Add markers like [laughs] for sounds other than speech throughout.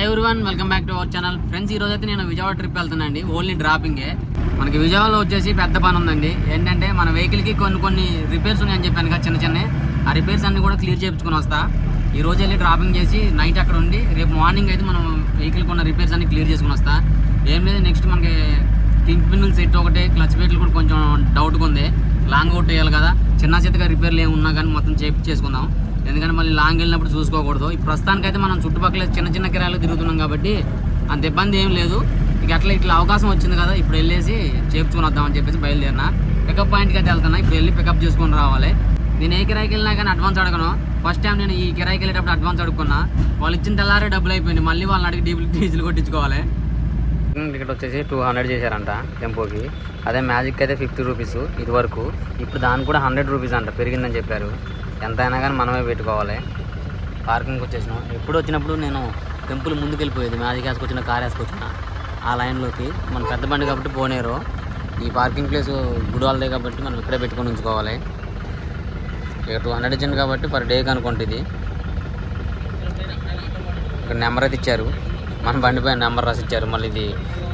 Hi one welcome back to our channel friends ఈ రోజు అయితే నేను విజయవాడ ట్రిప్ వెళ్తానండి ఓన్లీ డ్రాపింగే మనకి విజయవాడలో వచ్చేసి పెద్ద పని ఉందండి. ఏంటంటే మన వెహికల్కి కొన్ని కొన్ని రిపేర్స్ ఉన్నాయని చెప్పాను కదా చిన్న చిన్న ఆ రిపేర్స్ అన్నీ కూడా క్లియర్ చేయించుకొని వస్తా. ఈ రోజు వెళ్ళి డ్రాపింగ్ చేసి నైట్ అక్కడ ఉండి రేపు మార్నింగ్ అయితే మనం వెహికల్కి ఉన్న రిపేర్స్ అన్ని క్లియర్ చేసుకుని వస్తా. ఏం లేదు నెక్స్ట్ మనకి కింగ్ పిన్నుల సెట్ ఒకటి క్లచ్ ప్లేట్లు కూడా కొంచెం డౌట్గా ఉంది లాంగ్ అవుట్ వేయాలి కదా. చిన్న చిత్తగా రిపేర్లు ఏమి ఉన్నా కానీ మొత్తం చేపి చేసుకుందాం ఎందుకంటే మళ్ళీ లాంగ్ వెళ్ళినప్పుడు చూసుకోకూడదు. ఈ ప్రస్తుతానికైతే మనం చుట్టుపక్కల చిన్న చిన్న కిరాయిలు తిరుగుతున్నాం కాబట్టి అంత ఇబ్బంది ఏం లేదు. ఇక అట్లా ఇట్లా అవకాశం వచ్చింది కదా ఇప్పుడు వెళ్ళేసి చేర్చుకుని వద్దామని చెప్పేసి బయలుదేరిన. పికప్ పాయింట్కి అయితే వెళ్తున్నా ఇప్పుడు వెళ్ళి పికప్ చేసుకొని రావాలి. నేను ఏ కిరాయికి వెళ్ళినా కానీ అడ్వాన్స్ అడగను. ఫస్ట్ టైం నేను ఈ కిరాయికి వెళ్ళేటప్పుడు అడ్వాన్స్ అడుక్కున్నా. వాళ్ళు ఇచ్చిన తెల్లారే డబ్బులు అయిపోయింది. మళ్ళీ వాళ్ళని అడిగి డీజిల్ [laughs] డీజిల్ కొట్టించుకోవాలి. టికెట్ వచ్చేసి టూ హండ్రెడ్ చేశారంట టెంపోకి. అదే మ్యాజిక్ అయితే ఫిఫ్టీ రూపీస్ ఇది వరకు. ఇప్పుడు దానికి కూడా హండ్రెడ్ రూపీస్ అంట పెరిగిందని చెప్పారు. ఎంత అయినా కానీ మనమే పెట్టుకోవాలి. పార్కింగ్కి వచ్చేసినాం. ఎప్పుడు వచ్చినప్పుడు నేను టెంపుల్ ముందుకు వెళ్ళిపోయేది మ్యాజిక్ వేసుకొచ్చిన కార్ వేసుకొచ్చిన. ఆ లైన్లోకి మన పెద్ద బండి కాబట్టి పోనేరు. ఈ పార్కింగ్ ప్లేస్ గుడివాళ్ళదే కాబట్టి మనం ఇక్కడే పెట్టుకొని ఉంచుకోవాలి. ఇక టూ హండ్రెడ్ ఇచ్చింది కాబట్టి పర్ డేకి అనుకుంటే ఇక్కడ నెంబర్ అయితే ఇచ్చారు. మన బండిపై నెంబర్ రాసి ఇచ్చారు. మళ్ళీ ఇది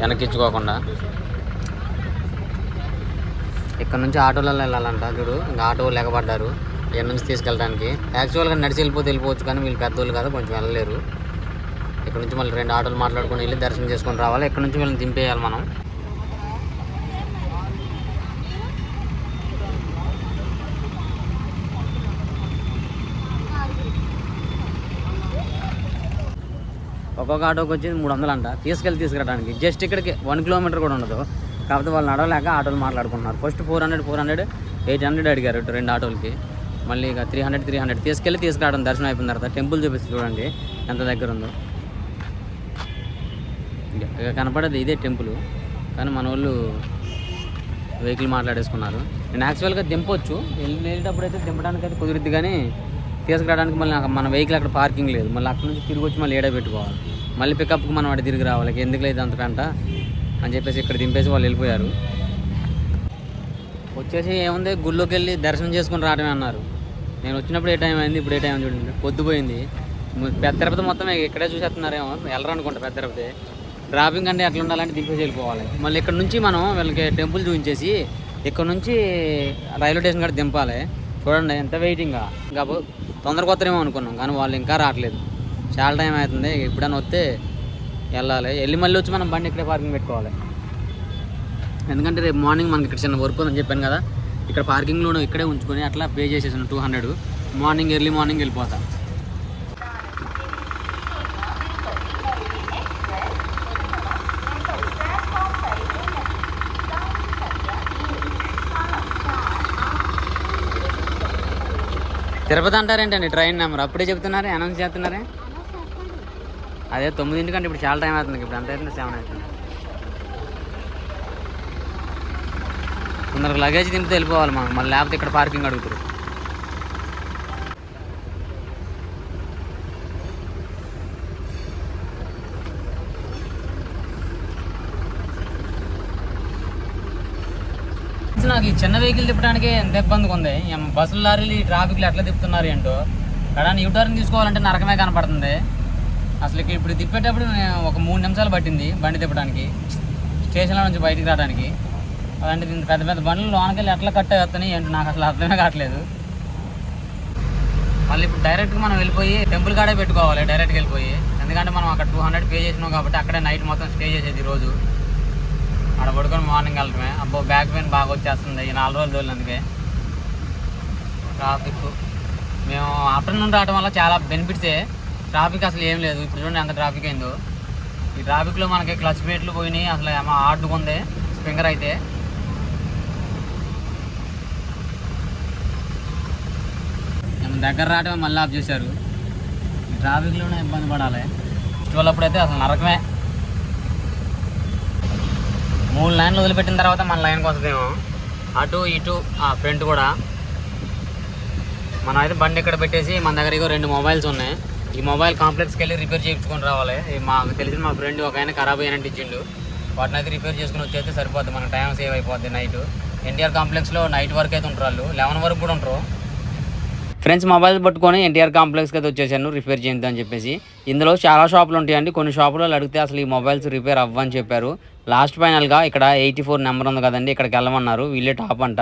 వెనక్కి ఇచ్చుకోకుండా. ఇక్కడ నుంచి ఆటోలలో వెళ్ళాలంట. చూడు ఇంకా ఆటో లేకపడ్డారు ఇక్కడ నుంచి తీసుకెళ్ళడానికి. యాక్చువల్గా నడిచి వెళ్ళిపోతే వెళ్ళిపోవచ్చు కానీ వీళ్ళు పెద్దోళ్ళు కదా కొంచెం వెళ్ళలేరు. ఇక్కడ నుంచి మళ్ళీ రెండు ఆటోలు మాట్లాడుకొని వెళ్ళి దర్శనం చేసుకొని రావాలి. ఇక్కడ నుంచి వీళ్ళని దింపేయాలి మనం. ఒక్కొక్క ఆటోకి వచ్చి మూడు వందలు అంట. తీసుకెళ్ళి తీసుకురావడానికి. జస్ట్ ఇక్కడికి వన్ కిలోమీటర్ కూడా ఉండదు. కాకపోతే వాళ్ళు నడవలేక ఆటోలు మాట్లాడుకుంటున్నారు. First four hundred four hundred eight hundred అడిగారు రెండు ఆటోలకి. మళ్ళీ ఇక త్రీ హండ్రెడ్ త్రీ హండ్రెడ్ తీసుకెళ్ళి తీసుకురావడం దర్శనం అయిపోయిన తర్వాత టెంపుల్ చూపిస్తే చూడండి ఎంత దగ్గర ఉందో. ఇక కనపడేది ఇదే టెంపుల్ కానీ మన వాళ్ళు వెహికల్ మాట్లాడేసుకున్నారు. నేను యాక్చువల్గా దింపొచ్చు వెళ్ళి వెళ్ళేటప్పుడు అయితే దింపడానికి అయితే కుదిరిద్ది కానీ తీసుకురావడానికి మళ్ళీ నాకు మన వెహికల్ అక్కడ పార్కింగ్ లేదు. మళ్ళీ అక్కడ నుంచి తిరిగి వచ్చి మళ్ళీ ఏడా పెట్టుకోవాలి. మళ్ళీ పికప్కి మనం అటు తిరిగి రావాలి. ఎందుకు లేదు అంత పెంట అని చెప్పేసి ఇక్కడ దింపేసి వాళ్ళు వెళ్ళిపోయారు. వచ్చేసి ఏముంది? గుళ్ళోకి వెళ్ళి దర్శనం చేసుకుని రావడమే అన్నారు. నేను వచ్చినప్పుడు ఏ టైం అయింది ఇప్పుడు ఏ టైం చూడండి. పొద్దుపోయింది పెద్ద తిరుపతి మొత్తం ఇక్కడే చూసేస్తున్నారేమో. వెళ్ళరు అనుకుంటా పెద్ద తిరుపతి. డ్రాపింగ్ అంటే ఎట్లా ఉండాలంటే దింపేసి వెళ్ళిపోవాలి. మళ్ళీ ఇక్కడ నుంచి మనం వీళ్ళకి టెంపుల్ చూపించేసి ఇక్కడ నుంచి రైల్వే స్టేషన్ కాడ దింపాలి. చూడండి ఎంత వెయిటింగ్ ఇంకా తొందరగా వస్తారేమో అనుకున్నాం కానీ వాళ్ళు ఇంకా రావట్లేదు. చాలా టైం అవుతుంది. ఎప్పుడైనా వస్తే వెళ్ళాలి. వెళ్ళి మళ్ళీ వచ్చి మనం బండి ఇక్కడే పార్కింగ్ పెట్టుకోవాలి. ఎందుకంటే రేపు మార్నింగ్ మనకి ఇక్కడ చిన్న వర్క్ ఉందని చెప్పాను కదా. ఇక్కడ పార్కింగ్లో ఇక్కడే ఉంచుకొని అట్లా పే చేసేసాను two hundred morning early morning వెళ్ళిపోతా. తిరుపతి అంటారేంటండి ట్రైన్ నెంబర్ అప్పుడే చెప్తున్నారే అనౌన్స్ చేస్తున్నారే? అదే తొమ్మిదింటికంటే ఇప్పుడు చాలా టైం అవుతుంది ఇప్పుడు అంత సెవెన్ అవుతుంది. కొందరికి లగేజ్ దింపితే వెళ్ళిపోవాలి మనం. మళ్ళీ లేకపోతే ఇక్కడ పార్కింగ్ అడుగుతారు. నాకు ఈ చిన్న వెహికల్ తిప్పడానికి ఎంత ఇబ్బందిగా ఉంది. బస్సులు లారీలు ఈ ట్రాఫిక్లు ఎట్లా తిప్పుతున్నారు ఏంటో. కానీ యూటర్న్ తీసుకోవాలంటే నరకమే కనపడుతుంది. అసలు ఇప్పుడు తిప్పేటప్పుడు ఒక మూడు నిమిషాలు పట్టింది బండి తిప్పడానికి. స్టేషన్లో నుంచి బయటికి రావడానికి. అలాంటిది ఇంత పెద్ద పెద్ద బండ్లు లోనకి వెళ్ళి ఎట్లా కట్ట వస్తున్నాయి ఏంటో నాకు అసలు అర్థమే కావట్లేదు. మళ్ళీ ఇప్పుడు డైరెక్ట్గా మనం వెళ్ళిపోయి టెంపుల్ కాడే పెట్టుకోవాలి డైరెక్ట్గా వెళ్ళిపోయి. ఎందుకంటే మనం అక్కడ టూ హండ్రెడ్ పే చేసినాం కాబట్టి అక్కడే నైట్ మొత్తం స్టే చేసేది రోజు. అక్కడ పడుకొని మార్నింగ్ వెళ్ళటమే. అబ్బో బ్యాక్ పెయిన్ బాగా వచ్చేస్తుంది ఈ నాలుగు రోజులు తోలిన అందుకే ట్రాఫిక్ మేము ఆఫ్టర్నూన్ రావడం వల్ల చాలా బెనిఫిట్సే ట్రాఫిక్ అసలు ఏం లేదు. ఇప్పుడు చూడండి ఎంత ట్రాఫిక్ అయిందో. ఈ ట్రాఫిక్లో మనకి క్లచ్ ప్లేట్లు పోయినాయి. అసలు ఏమో హార్డ్గా ఉంది. స్ప్రింగర్ అయితే మనం దగ్గర రావడమే మళ్ళీ ఆఫ్ చేశారు. ట్రాఫిక్లోనే ఇబ్బంది పడాలి. చూడప్పుడైతే అసలు నరకమే. మూడు లైన్లు వదిలిపెట్టిన తర్వాత మన లైన్కి వస్తుందేమో అటు ఇటు ఆ ఫ్రంట్ కూడా. మనం అయితే బండి ఇక్కడ పెట్టేసి మన దగ్గర రెండు మొబైల్స్ ఉన్నాయి. ఈ మొబైల్ కాంప్లెక్స్కి వెళ్ళి రిపేర్ చేయించుకొని రావాలి. మాకు తెలిసిన మా ఫ్రెండ్ ఒక ఆయన ఖరాబ్ అయినట్టు ఇచ్చిండు. వాటిని అయితే రిపేర్ చేసుకుని వచ్చేస్తే సరిపోద్ది. మనకు టైం సేవ్ అయిపోద్ది నైట్. ఎన్టీఆర్ కాంప్లెక్స్లో నైట్ వరకు అయితే ఉంటారు వాళ్ళు. లెవెన్ వరకు కూడా ఉంటారు. ఫ్రెండ్స్ మొబైల్ పట్టుకొని ఎన్టీఆర్ కాంప్లెక్స్కి అయితే వచ్చేసాను రిపేర్ చేద్దాం అని చెప్పేసి. ఇందులో చాలా షాపులు ఉంటాయండి. కొన్ని షాపులలో అడిగితే అసలు ఈ మొబైల్స్ రిపేర్ అవ్వని చెప్పారు. లాస్ట్ ఫైనల్గా ఇక్కడ ఎయిటీ ఫోర్ నెంబర్ ఉంది కదండి ఇక్కడికి వెళ్ళమన్నారు. వీళ్ళే టాప్ అంట.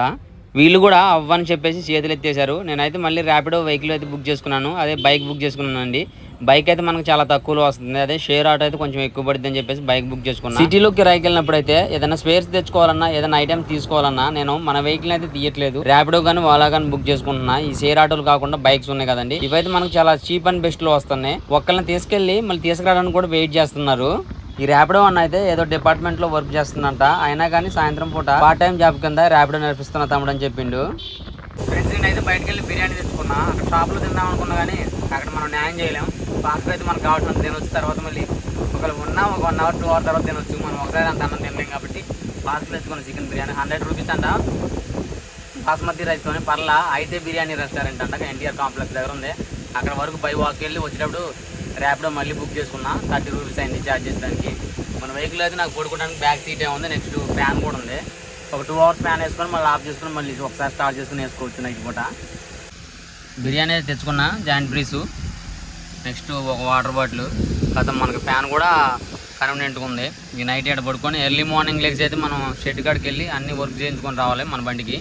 వీళ్ళు కూడా అవ్వని చెప్పేసి చేతులు ఎత్తేసారు నేనైతే మళ్ళీ ర్యాపిడో వెహికల్ అయితే బుక్ చేసుకున్నాను. అదే బైక్ బుక్ చేసుకున్నాను అండి బైక్ అయితే మనకు చాలా తక్కువలో వస్తుంది. అదే షేర్ ఆటో అయితే కొంచెం ఎక్కువ పడుతుంది అని చెప్పేసి బైక్ బుక్ చేసుకున్నాను సిటీలో కిరాయికి వెళ్ళినప్పుడు అయితే ఏదైనా స్పేర్స్ తెచ్చుకోవాలన్నా ఏదైనా ఐటమ్ తీసుకోవాలన్నా నేను మన వెహికల్ అయితే తీయట్లేదు. ర్యాపిడో కానీ ఓలా కానీ బుక్ చేసుకుంటున్నా. ఈ షేర్ ఆటోలు కాకుండా బైక్స్ ఉన్నాయి కదండి. ఇవైతే మనకు చాలా చీప్ అండ్ బెస్ట్లో వస్తున్నాయి. ఒక్కళ్ళని తీసుకెళ్ళి మళ్ళీ తీసుకురావడానికి కూడా వెయిట్ చేస్తున్నారు. ఈ ర్యాపిడో అన్న అయితే ఏదో డిపార్ట్మెంట్లో వర్క్ చేస్తుందంట. అయినా కానీ సాయంత్రం పూట పార్ట్ టైం జాబ్ కింద ర్యాపిడో నడిపిస్తున్న తమ్ముడు అని చెప్పిండు. ఫ్రెండ్స్ నేను అయితే బయటకెళ్ళి బిర్యానీ తెచ్చుకున్నా. అక్కడ షాప్లో తిందాం అనుకున్నా కానీ అక్కడ మనం న్యాయం చేయలేం. ఫాస్ట్ అయితే మనకు కావాల్సినంత తినొచ్చు. తర్వాత మళ్ళీ ఒకవేళ ఉన్నా ఒక వన్ అవర్ టూ అవర్ తర్వాత తినొచ్చు. మనం ఒకసారి అంత అన్నం తినలేం కాబట్టి ఫాస్ట్ తెచ్చుకున్న చికెన్ బిర్యానీ. హండ్రెడ్ రూపీస్ అంట. బాస్మతి రైస్ పర్లా పర్ల అయితే బిర్యానీ రెస్టారెంట్ అంట. ఎన్టీఆర్ కాంప్లెక్స్ దగ్గర ఉంది. అక్కడ వరకు బై వాక్ వెళ్ళి వచ్చేటప్పుడు ర్యాపిడో మళ్ళీ బుక్ చేసుకున్నా. థర్టీ రూపీస్ అయింది ఛార్జ్ చేసడానికి మన వెహికల్ అయితే నాకు పడుకోవడానికి బ్యాక్ సీట్ ఏముంది ఉంది. నెక్స్ట్ ఫ్యాన్ కూడా ఉంది. ఒక టూ అవర్స్ ఫ్యాన్ వేసుకొని మళ్ళీ ఆఫ్ చేసుకుని మళ్ళీ ఒకసారి స్టార్ట్ చేసుకుని వేసుకోవచ్చు నైట్ పూట. బిర్యానీ అయితే తెచ్చుకున్నా. జాయింట్ బ్రీసు నెక్స్ట్ ఒక వాటర్ బాటిల్ గత మనకి ఫ్యాన్ కూడా కన్వీనియంట్గా ఉంది. ఈ నైట్ ఎక్కడ పడుకొని ఎర్లీ మార్నింగ్ లెగ్స్ అయితే మనం షెడ్ కాడికి వెళ్ళి అన్ని వర్క్ చేయించుకొని రావాలి మన బండికి.